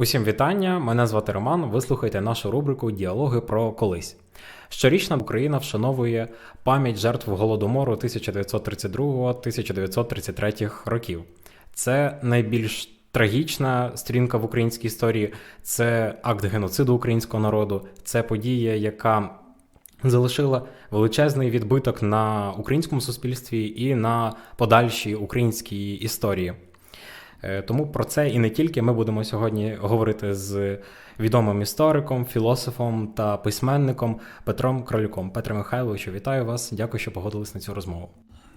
Усім вітання! Мене звати Роман. Ви слухаєте нашу рубрику Діалоги про колись. Щорічно Україна вшановує пам'ять жертв голодомору 1932-1933 років. Це найбільш трагічна сторінка в українській історії, це акт геноциду українського народу, це подія, яка залишила величезний відбиток на українському суспільстві і на подальшій українській історії. Е, Тому про це і не тільки ми будемо сьогодні говорити з відомим істориком, філософом та письменником Петром Кролюком. Петре Михайловичу, вітаю вас. Дякую, що погодились на цю розмову.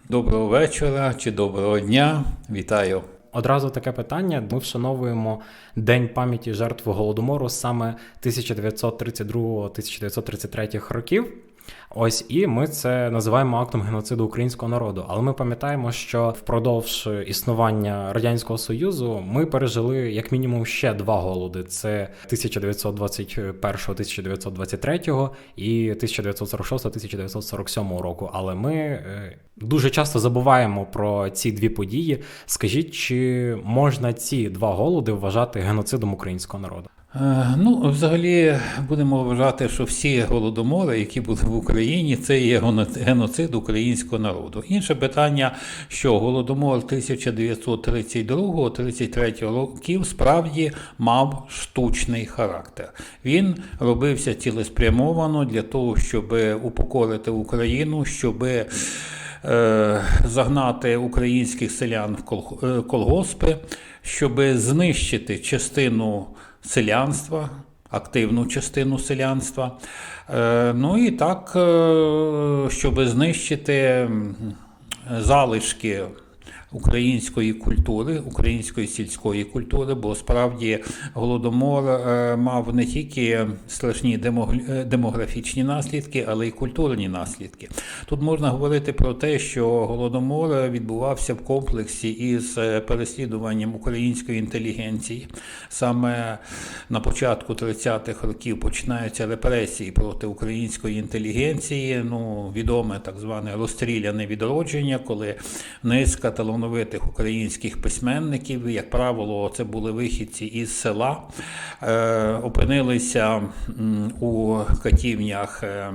Доброго вечора чи доброго дня. Вітаю. Одразу таке питання. Ми вшановуємо День пам'яті жертв голодомору саме 1932-1933 років. Ось і ми це називаємо актом геноциду українського народу. Але ми пам'ятаємо, що впродовж існування радянського союзу ми пережили як мінімум ще два голоди: це 1921-1923 і 1946-1947 року. Але ми е, дуже часто забуваємо про ці дві події. Скажіть, чи можна ці два голоди вважати геноцидом українського народу? Е, Ну, взагалі, будемо вважати, що всі голодомори, які були в Україні, це є геноцид українського народу. Інше питання, що голодомор 1932-33 років справді мав штучний характер. Він робився цілеспрямовано для того, щоб упокорити Україну, щоб е, загнати українських селян в е, колгоспи, щоб знищити частину селянства, активну частину селянства. Е, Ну і так, е, щоб знищити залишки української культури, української сільської культури, бо справді голодомор е, мав не тільки страшні е, демографічні наслідки, але й культурні наслідки. Тут можна говорити про те, що голодомор відбувався в комплексі із е, переслідуванням української інтелігенції. Саме на початку 30-х років починаються репресії проти української інтелігенції. Ну, відоме так зване розстріляне відродження, коли низка талановитих українських письменників, як правило, це були вихідці із села, е, опинилися у катівнях. е,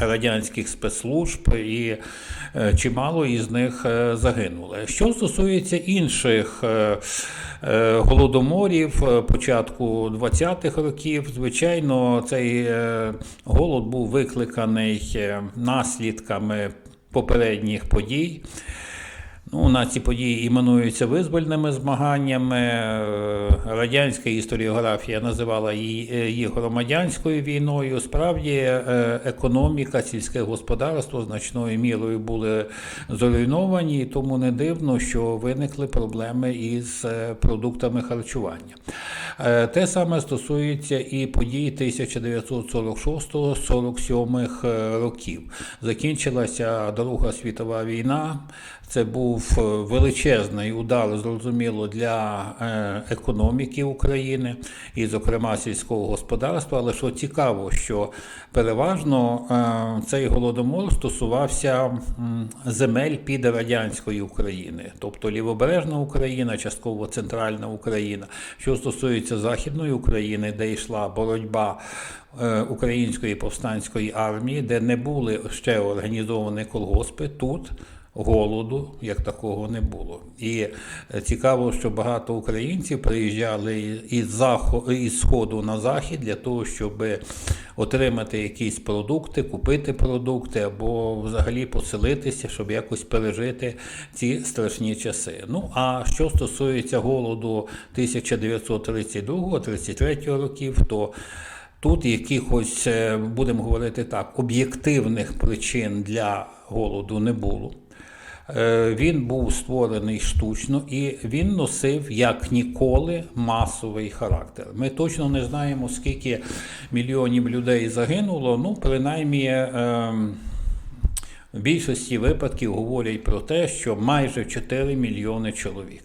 Радянських спецслужб і е, чимало із них загинули. Що стосується інших голодоморів початку 20-х років, звичайно, цей голод був викликаний наслідками попередніх подій. Ну, на ці події іменуються визвольними змаганнями. Е, Радянська історіографія називала її, е, громадянською війною. Справді, е, економіка, сільське господарство значною мірою були зруйновані, тому не дивно, що виникли проблеми із продуктами харчування. Те саме стосується і подій 1946-47 е, років. Закінчилася Друга світова війна. Це був е, величезний удар, зрозуміло, для е, економіки України і, зокрема, сільського господарства. Але що цікаво, що переважно е, цей голодомор стосувався земель під радянської України, тобто лівобережна Україна, частково центральна Україна. Що стосується Західної України, де йшла боротьба української повстанської армії, де не були ще організовані колгоспи, тут голоду як такого не було. І е, цікаво, що багато українців приїжджали із заху, із сходу на захід для того, щоб отримати якісь продукти, купити продукти або взагалі поселитися, щоб якось пережити ці страшні часи. Ну а що стосується голоду 1932-33 років, то Тут якихось, е, будемо говорити так, об'єктивних причин для голоду не було. Е, Він був створений штучно і він носив як ніколи масовий характер. Ми точно не знаємо, скільки мільйонів людей загинуло. Ну, принаймні, ем, в більшості випадків говорять про те, що майже 4 мільйони чоловік.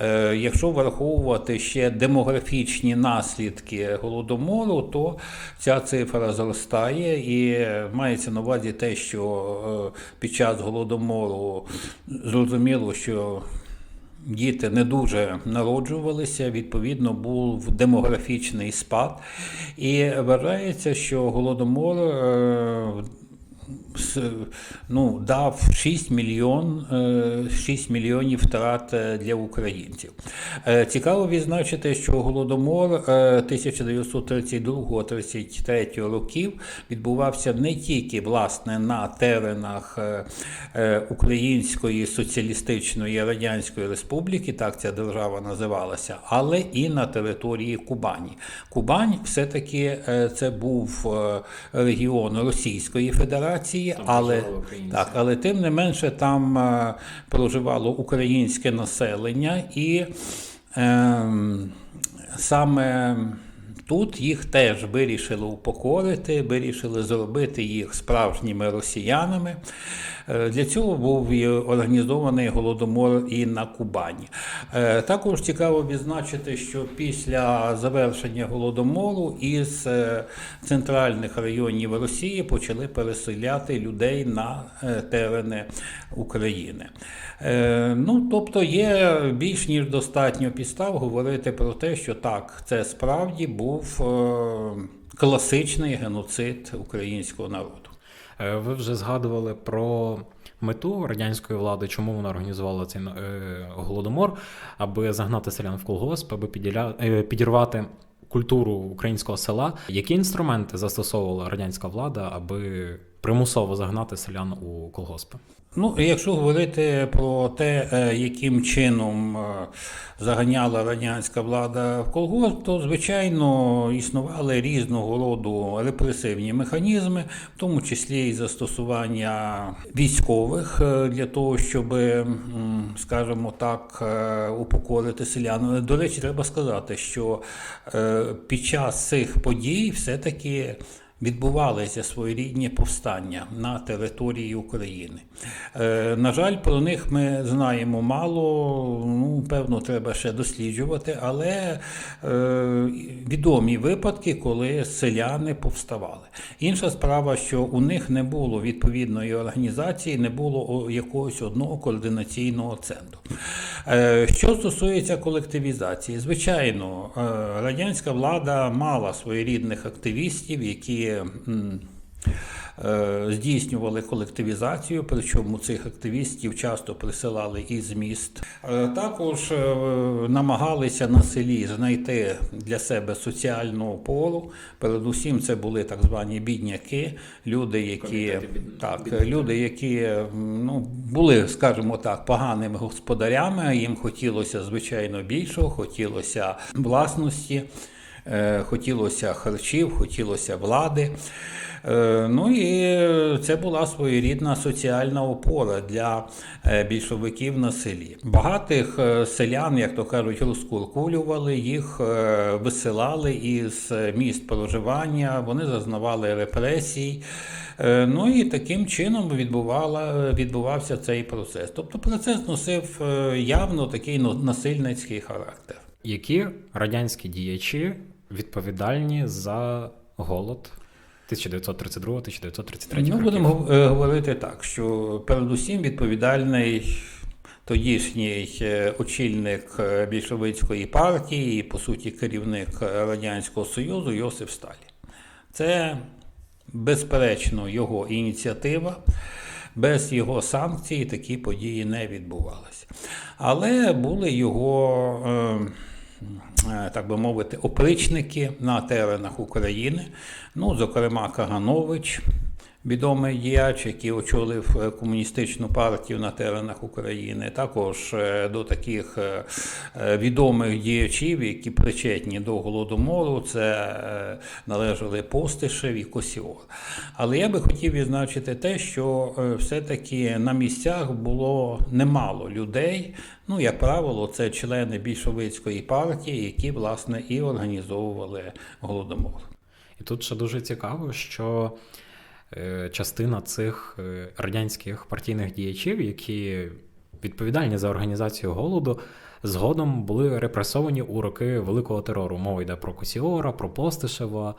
Е, Якщо враховувати ще демографічні наслідки голодомору, то ця цифра зростає і мається на увазі те, що е, під час голодомору зрозуміло, що діти не дуже народжувалися, відповідно, був демографічний спад. І вважається, що голодомор е, ну, дав 6, мільйон, е, 6 мільйонів втрат е, для українців. Е, Цікаво відзначити, що голодомор е, 1932-33 років відбувався не тільки власне на теренах е, е, Української соціалістичної Радянської Республіки, так ця держава називалася, але і на території Кубані. Кубань все-таки е, це був е, регіон Російської Федерації, Там але так, але тим не менше там е, проживало українське населення, і е, саме тут їх теж вирішили упокорити, вирішили зробити їх справжніми росіянами. Е, Для цього був організований голодомор і на Кубані. Е, Також цікаво відзначити, що після завершення голодомору із е, центральних районів Росії почали переселяти людей на терени України. Ну, тобто є більш ніж достатньо підстав говорити про те, що так, це справді був класичний геноцид українського народу. Е, Ви вже згадували про мету радянської влади, чому вона організувала цей е, голодомор, аби загнати селян в колгосп, аби е, підірвати культуру українського села. Які інструменти застосовувала радянська влада, аби примусово загнати селян у колгоспи? Ну, якщо говорити про те, е, яким чином е, заганяла радянська влада в колгосп, то звичайно існували різного роду репресивні механізми, в тому числі і застосування військових е, для того, щоб, скажімо так, упокорити селян. До речі, треба сказати, що під час цих подій все-таки відбувалися своєрідні повстання на території України. Е, на жаль, про них ми знаємо мало, ну, певно, треба ще досліджувати, але е, відомі випадки, коли селяни повставали. Інша справа, що у них не було відповідної організації, не було якогось одного координаційного центру. Е, Що стосується колективізації, звичайно, радянська влада мала своєрідних активістів, які е, здійснювали колективізацію, причому цих активістів часто присилали із міст. Е, Також е, намагалися на селі знайти для себе соціальну опору. Передусім, це були так звані бідняки, люди, які так, люди, які ну, були, скажімо так, поганими господарями. Їм хотілося звичайно більшого, хотілося власності, хотілося харчів, хотілося влади. Е, Ну і це була своєрідна соціальна опора для е, більшовиків на селі. Багатих е, селян, як то кажуть, розкуркулювали, їх е, висилали із е, міст проживання, вони зазнавали репресій. Е, Ну і таким чином відбувала, відбувався цей процес. Тобто процес носив е, явно такий насильницький характер. Які радянські діячі відповідальні за голод 1932-1933 Ну, будемо е, говорити так, що передусім відповідальний тодішній е, очільник е, більшовицької партії і, по суті, керівник Радянського Союзу Йосиф Сталін. Це, безперечно, його ініціатива. Без його санкцій такі події не відбувалися. Але були його, е, так би мовити, опричники на теренах України. Ну, зокрема, Каганович, відомий діяч, який очолив е, комуністичну партію на теренах України. Також е, до таких е, відомих діячів, які причетні до голодомору, це належали Постишев і Косіор. Але я би хотів відзначити те, що все-таки на місцях було немало людей. Ну, як правило, це члени більшовицької партії, які власне і організовували голодомор. І тут ще дуже цікаво, що частина цих е, радянських партійних діячів, які відповідальні за організацію голоду, згодом були репресовані у роки Великого терору. Мова йде про Косіора, про Постишева,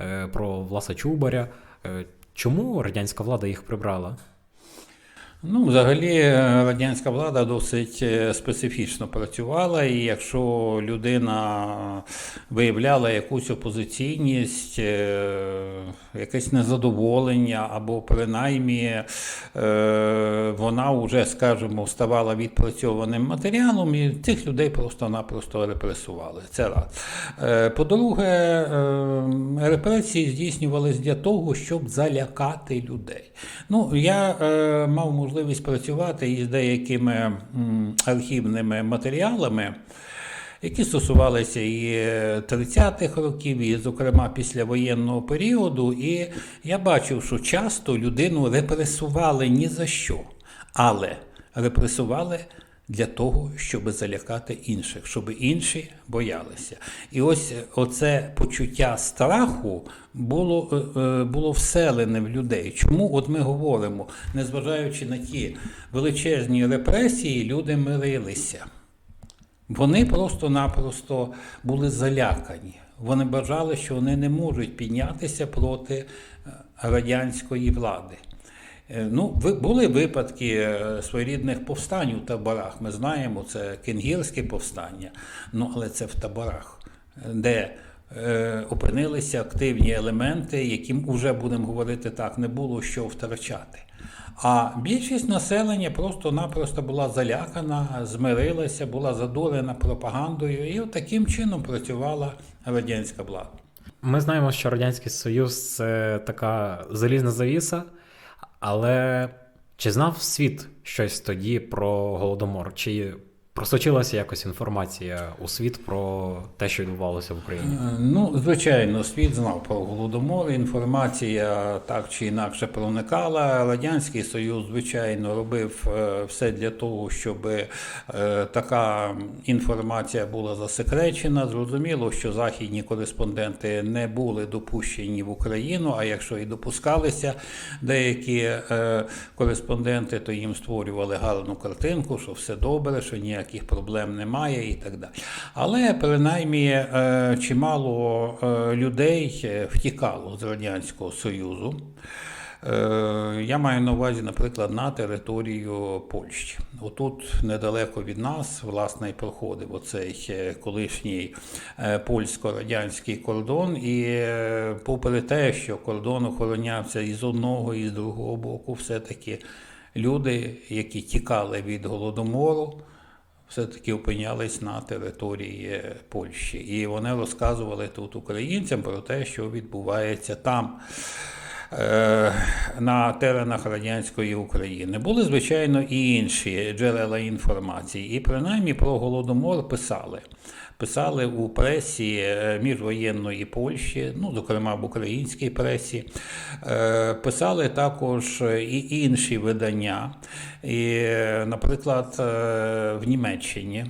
е, про Власа Чубаря. Е, Чому радянська влада їх прибрала? Ну, взагалі, е, радянська влада досить е, специфічно працювала, і якщо людина виявляла якусь опозиційність, е, якесь незадоволення, або принаймні е, вона вже, скажімо, ставала відпрацьованим матеріалом, і цих людей просто-напросто репресували. Це раз. Е, По-друге, е, репресії здійснювалися для того, щоб залякати людей. Ну, я мав можливість працювати із деякими архівними матеріалами. Які стосувалися і 30-х років, і, зокрема, післявоєнного періоду, і я бачив, що часто людину репресували ні за що, але репресували для того, щоб залякати інших, щоб інші боялися. І ось оце почуття страху було, е, е, було вселене в людей. Чому от ми говоримо, незважаючи на ті величезні репресії, люди мирилися. Вони просто-напросто були залякані. Вони бажали, що вони не можуть піднятися проти е, радянської влади. Е, Ну, були випадки е, своєрідних повстань у таборах. Ми знаємо, це кенгірське повстання, ну, але це в таборах, де е, опинилися активні елементи, яким вже будемо говорити так, не було що втрачати. А більшість населення просто-напросто була залякана, змирилася, була задурена пропагандою, і таким чином працювала радянська влада. Ми знаємо, що Радянський Союз це така залізна завіса, але чи знав світ щось тоді про Голодомор? Чи просочилася якось інформація у світ про те, що відбувалося в Україні? Е, Ну, звичайно, світ знав про голодомор. Інформація так чи інакше проникала. Радянський Союз, звичайно, робив е, все для того, щоб е, така інформація була засекречена. Зрозуміло, що західні кореспонденти не були допущені в Україну. А якщо і допускалися деякі кореспонденти, то їм створювали гарну картинку, що все добре, що ніяких проблем немає і так далі. Але принаймні е, чимало е, людей е, втікало з Радянського Союзу. Я маю на увазі, наприклад, на територію Польщі. Отут недалеко від нас, власне, і проходив оцей колишній польсько-радянський кордон. І попри те, що кордон охоронявся і з одного, і з другого боку, все-таки люди, які тікали від голодомору, все-таки опинялись на території Польщі. І вони розказували тут українцям про те, що відбувається там. Е, На теренах радянської України були звичайно і інші джерела інформації, і принаймні про голодомор писали. Писали у пресі е, міжвоєнної Польщі, ну зокрема в українській пресі. Е, Писали також і інші видання. І, наприклад, в Німеччині,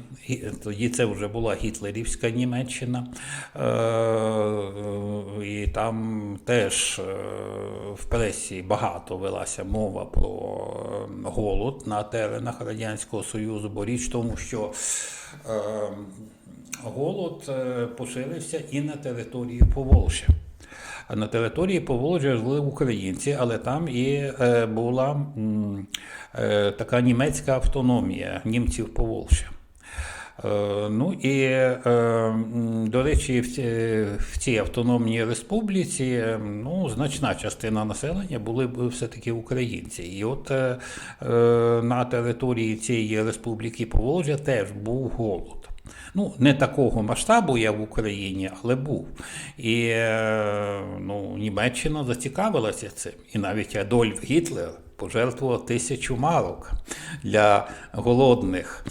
тоді це вже була гітлерівська Німеччина, і там теж в пресі багато велася мова про е, голод на теренах Радянського Союзу, бо річ в тому, що е, голод е, поширився і на території Поволжя. На території Поволжя жили українці, але там і е, була е, така німецька автономія німців Поволжя. Е, Ну і, е, до речі, в, цій автономній республіці е, ну, значна частина населення були б все-таки українці. І от на території цієї республіки Поволжя теж був голод. Ну, не такого масштабу, як в Україні, але був. І ну, Німеччина зацікавилася цим. І навіть Адольф Гітлер пожертвував тисячу марок для голодних.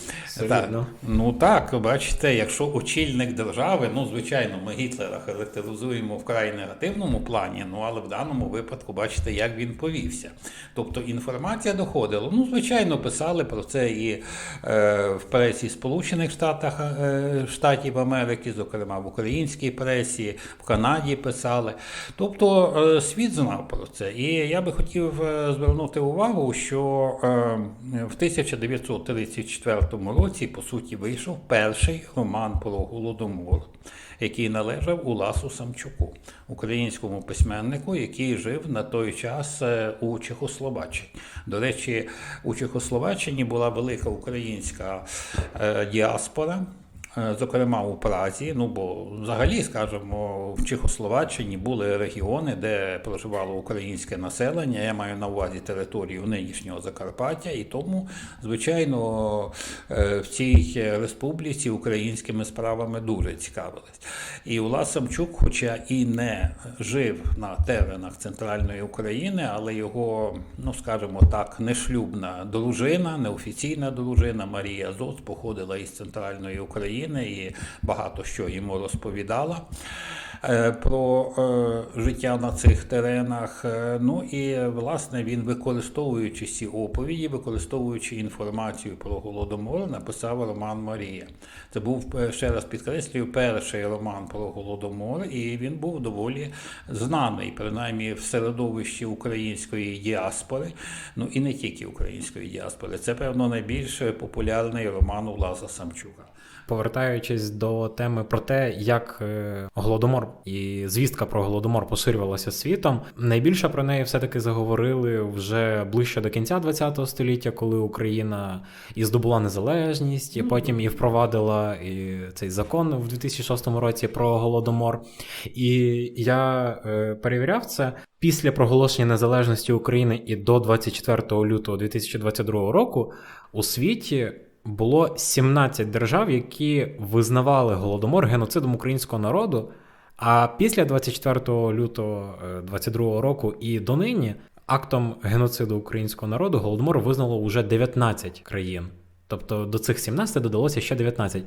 Так, ну так, бачите, якщо очільник держави, ну звичайно, ми Гітлера характеризуємо вкрай негативному плані, ну але в даному випадку бачите, як він повівся. Тобто інформація доходила. Ну, звичайно, писали про це і е, в пресі Сполучених Штатах, е, Штатів Америки, зокрема в українській пресі, в Канаді писали. Тобто е, світ знав про це. І я би хотів е, звернути звернути увагу, що е, в 1934 році, по суті, вийшов перший роман про Голодомор, який належав Уласу Самчуку, українському письменнику, який жив на той час е, у Чехословаччині. До речі, у Чехословаччині була велика українська е, діаспора. Е, Зокрема, у Празі, ну бо взагалі, скажімо, в Чехословаччині були регіони, де проживало українське населення. Я маю на увазі територію нинішнього Закарпаття, і тому, звичайно, е, в цій республіці українськими справами дуже цікавились. І Улас Самчук, хоча і не жив на теренах центральної України, але його, ну скажімо так, нешлюбна дружина, неофіційна дружина Марія Зоц походила із центральної України і багато що йому розповідала е, про е, життя на цих теренах. Е, Ну і власне він, використовуючи ці оповіді, використовуючи інформацію про голодомор, написав роман Марія. Це був ще раз підкреслюю, перший роман про голодомор, і він був доволі знаний, принаймні в середовищі української діаспори, ну і не тільки української діаспори. Це певно найбільш популярний роман Уласа Самчука. Повертаючись до теми про те, як е, голодомор і звістка про голодомор поширювалася світом, найбільше про неї все-таки заговорили вже ближче до кінця ХХ століття, коли Україна і здобула незалежність, і потім і впровадила і цей закон в 2006 році про голодомор. І я е, перевіряв це. Після проголошення незалежності України і до 24 лютого 2022 року у світі було 17 держав, які визнавали голодомор геноцидом українського народу. А після 24 лютого 2022 року і донині актом геноциду українського народу голодомор визнало вже 19 країн. Тобто до цих 17 додалося ще 19.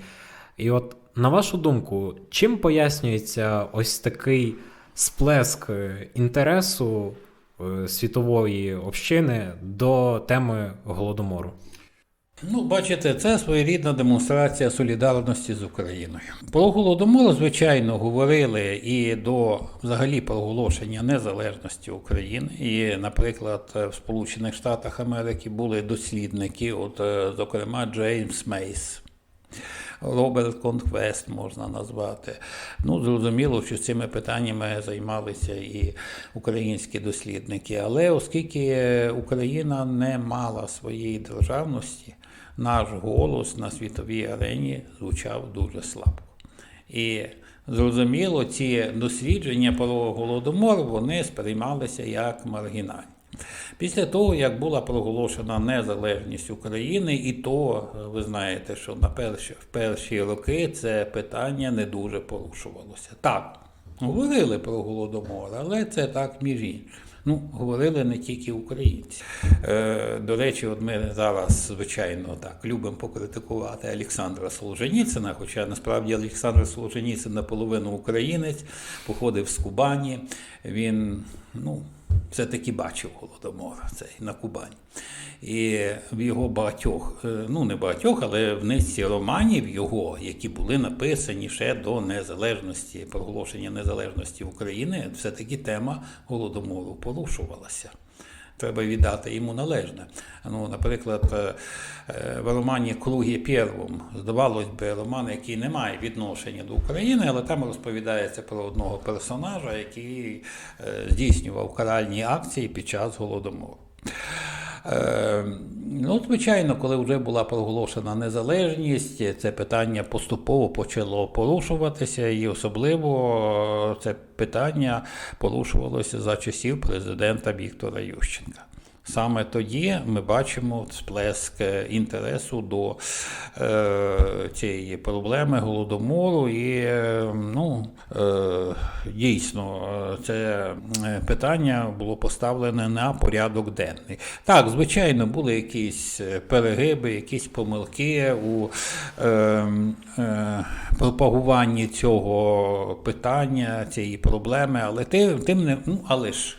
І от на вашу думку, чим пояснюється ось такий сплеск е, інтересу е, світової общини до теми голодомору? Ну, бачите, це своєрідна демонстрація солідарності з Україною. Про голодомор, звичайно, говорили і до взагалі проголошення незалежності України. І, наприклад, в Сполучених Штатах Америки були дослідники, от, е, зокрема, Джеймс Мейс. Роберт Конквест можна назвати. Ну, зрозуміло, що цими питаннями займалися і українські дослідники. Але оскільки Україна не мала своєї державності, наш голос на світовій арені звучав дуже слабко. І зрозуміло, ці дослідження про голодомор вони сприймалися як маргінальні. Після того, як була проголошена незалежність України, і то ви знаєте, що на перші, в перші роки це питання не дуже порушувалося. Так, говорили про голодомор, але це так між іншим. Ну, говорили не тільки українці. Е, до речі, от ми зараз, звичайно, так любимо покритикувати Олександра Солженіцина, хоча насправді Олександр Солженіцин наполовину українець, походив з Кубані. Він, ну, все-таки бачив голодомор цей на Кубані. І в його багатьох, е, ну не багатьох, але в низці романів його, які були написані ще до незалежності, проголошення незалежності України, все-таки тема голодомору порушувалася. Треба віддати йому належне. Ну, наприклад, е, е, в романі Круги Первом, здавалось би, роман, який не має відношення до України, але там розповідається про одного персонажа, який е, здійснював каральні акції під час голодомору. Е, Ну, звичайно, коли вже була проголошена незалежність, це питання поступово почало порушуватися, і особливо це питання порушувалося за часів президента Віктора Ющенка. Саме тоді ми бачимо сплеск інтересу до е, цієї проблеми голодомору, і е, ну, е, дійсно е, це е, питання було поставлене на порядок денний. Так, звичайно, були якісь е, перегиби, якісь помилки у е, е, пропагуванні цього питання, цієї проблеми, але тим, тим не ну, але ж.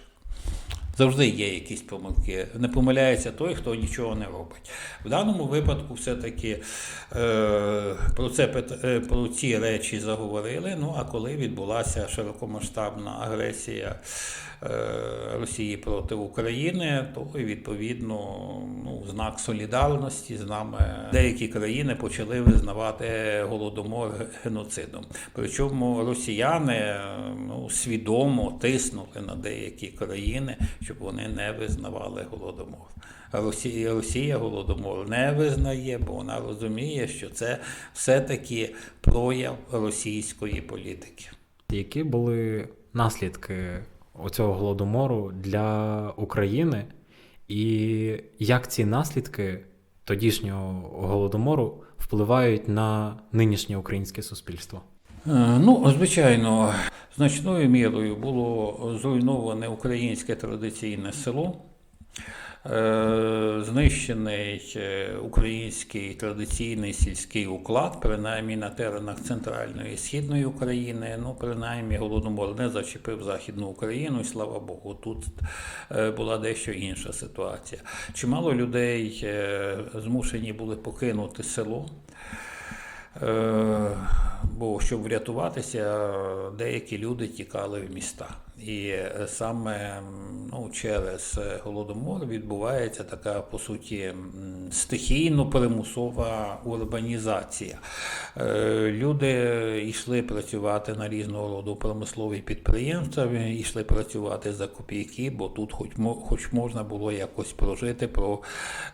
Завжди є якісь помилки. Не помиляється той, хто нічого не робить. В даному випадку, все-таки е, про, це, е, про ці речі заговорили. Ну а коли відбулася широкомасштабна агресія е, Росії проти України, то відповідно ну, знак солідарності з нами деякі країни почали визнавати голодомор геноцидом. Причому росіяни ну, свідомо тиснули на деякі країни, щоб вони не визнавали голодомор. Росія, Росія голодомор не визнає, бо вона розуміє, що це все-таки прояв російської політики. Які були наслідки оцього голодомору для України, і як ці наслідки тодішнього голодомору впливають на нинішнє українське суспільство? Е, Ну, звичайно, значною мірою було зруйноване українське традиційне село. Е, Знищений е, український традиційний сільський уклад, принаймні на теренах центральної і східної України. Ну, принаймні, голодомор не зачепив Західну Україну, і слава Богу, тут була дещо інша ситуація. Чимало людей змушені були покинути село. Е, Бо щоб врятуватися, деякі люди тікали в міста. І е, саме ну, через е, голодомор відбувається така, по суті, стихійно примусова урбанізація. Е, Люди йшли працювати на різного роду промислові підприємства, йшли працювати за копійки, бо тут хоч, хоч можна було якось прожити,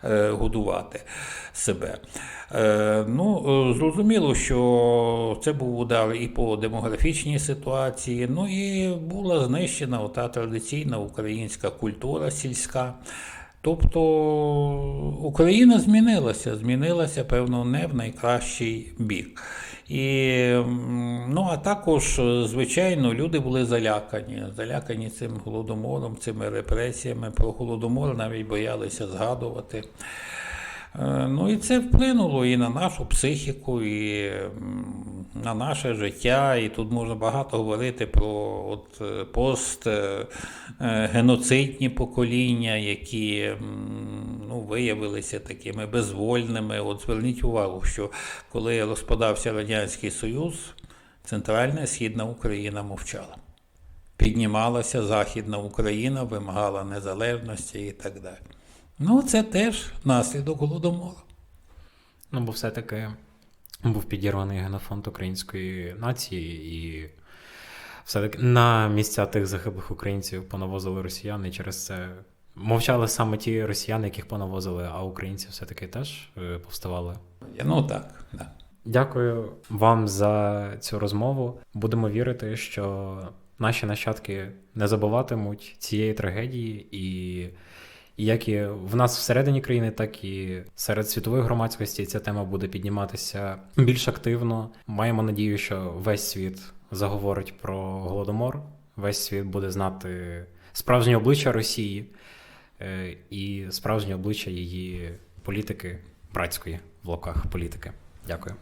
прогодувати себе. Ну, зрозуміло, що це був удар і по демографічній ситуації, ну і була знищена ота традиційна українська культура сільська. Тобто Україна змінилася, змінилася, певно, не в найкращий бік. І, ну, а також, звичайно, люди були залякані, залякані цим голодомором, цими репресіями. Про голодомор навіть боялися згадувати. Е, Ну і це вплинуло і на нашу психіку, і на наше життя. І тут можна багато говорити про от, е, пост е, покоління, які ну, виявилися такими безвольними. От зверніть увагу, що коли розпадався Радянський Союз, Центральна Східна Україна мовчала. Піднімалася Західна Україна, вимагала незалежності і так далі. Ну, це теж наслідок голодомору. Ну, бо все-таки був підірваний генофонд української нації, і все-таки на місця тих загиблих українців понавозили росіяни, і через це мовчали саме ті росіяни, яких понавозили, а українці все-таки теж е, повставали. Ну так, да. Дякую вам за цю розмову. Будемо вірити, що наші нащадки не забуватимуть цієї трагедії, і як і в нас всередині країни, так і серед світової громадськості ця тема буде підніматися більш активно. Маємо надію, що весь світ заговорить про голодомор, весь світ буде знати справжнє обличчя Росії е, і справжнє обличчя її політики братської в локах політики. Дякую.